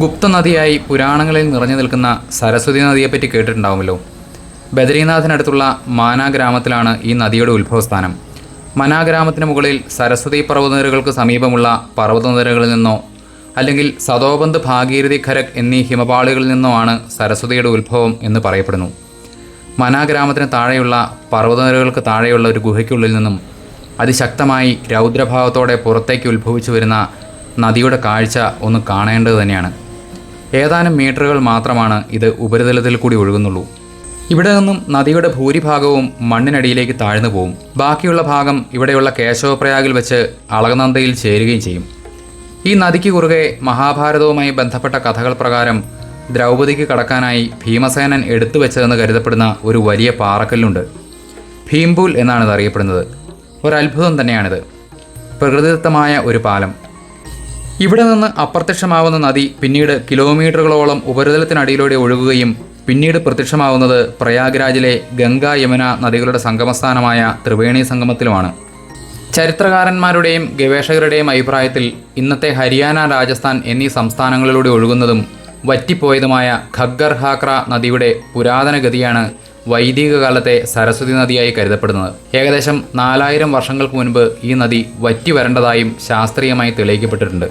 ഗുപ്ത നദിയായി പുരാണങ്ങളിൽ നിറഞ്ഞു നിൽക്കുന്ന സരസ്വതി നദിയെപ്പറ്റി കേട്ടിട്ടുണ്ടാവുമല്ലോ. ബദരീനാഥിനടുത്തുള്ള മാനാ ഗ്രാമത്തിലാണ് ഈ നദിയുടെ ഉത്ഭവസ്ഥാനം. മനാ ഗ്രാമത്തിന് മുകളിൽ സരസ്വതി പർവതനിരകൾക്ക് സമീപമുള്ള പർവതനിരകളിൽ നിന്നോ അല്ലെങ്കിൽ സതോബന്ധ് ഭാഗീരഥി ഖരക് എന്നീ ഹിമപാളികളിൽ നിന്നോ ആണ് സരസ്വതിയുടെ ഉത്ഭവം എന്ന് പറയപ്പെടുന്നു. മനാ ഗ്രാമത്തിന് താഴെയുള്ള പർവതനിരകൾക്ക് താഴെയുള്ള ഒരു ഗുഹയ്ക്കുള്ളിൽ നിന്നും അതിശക്തമായി രൗദ്രഭാവത്തോടെ പുറത്തേക്ക് ഉത്ഭവിച്ചു വരുന്ന നദിയുടെ കാഴ്ച ഒന്ന് കാണേണ്ടത് തന്നെയാണ്. ഏതാനും മീറ്ററുകൾ മാത്രമാണ് ഇത് ഉപരിതലത്തിൽ കൂടി ഒഴുകുന്നുള്ളൂ. ഇവിടെ നിന്നും നദിയുടെ ഭൂരിഭാഗവും മണ്ണിനടിയിലേക്ക് താഴ്ന്നു പോവും. ബാക്കിയുള്ള ഭാഗം ഇവിടെയുള്ള കേശവപ്രയാഗിൽ വെച്ച് അളകനന്ദയിൽ ചേരുകയും ചെയ്യും. ഈ നദിക്ക് കുറുകെ മഹാഭാരതവുമായി ബന്ധപ്പെട്ട കഥകൾ പ്രകാരം ദ്രൗപദിക്ക് കടക്കാനായി ഭീമസേനൻ എടുത്തു വെച്ചതെന്ന് കരുതപ്പെടുന്ന ഒരു വലിയ പാറക്കല്ലുണ്ട്. ഭീംപൂൽ എന്നാണ് ഇത് അറിയപ്പെടുന്നത്. ഒരത്ഭുതം തന്നെയാണിത്. പ്രകൃതിദത്തമായ ഒരു പാലം. ഇവിടെ നിന്ന് അപ്രത്യക്ഷമാവുന്ന നദി പിന്നീട് കിലോമീറ്ററുകളോളം ഉപരിതലത്തിനടിയിലൂടെ ഒഴുകുകയും പിന്നീട് പ്രത്യക്ഷമാവുന്നത് പ്രയാഗ്രാജിലെ ഗംഗ യമുന നദികളുടെ സംഗമസ്ഥാനമായ ത്രിവേണി സംഗമത്തിലുമാണ്. ചരിത്രകാരന്മാരുടെയും ഗവേഷകരുടെയും അഭിപ്രായത്തിൽ ഇന്നത്തെ ഹരിയാന രാജസ്ഥാൻ എന്നീ സംസ്ഥാനങ്ങളിലൂടെ ഒഴുകുന്നതും വറ്റിപ്പോയതുമായ ഖഗ്ഗർ ഹാക്ര നദിയുടെ പുരാതന ഗതിയാണ് വൈദിക കാലത്തെ സരസ്വതി നദിയായി കരുതപ്പെടുന്നത്. ഏകദേശം നാലായിരം വർഷങ്ങൾക്ക് മുൻപ് ഈ നദി വറ്റി വരേണ്ടതായും ശാസ്ത്രീയമായി തെളിയിക്കപ്പെട്ടിട്ടുണ്ട്.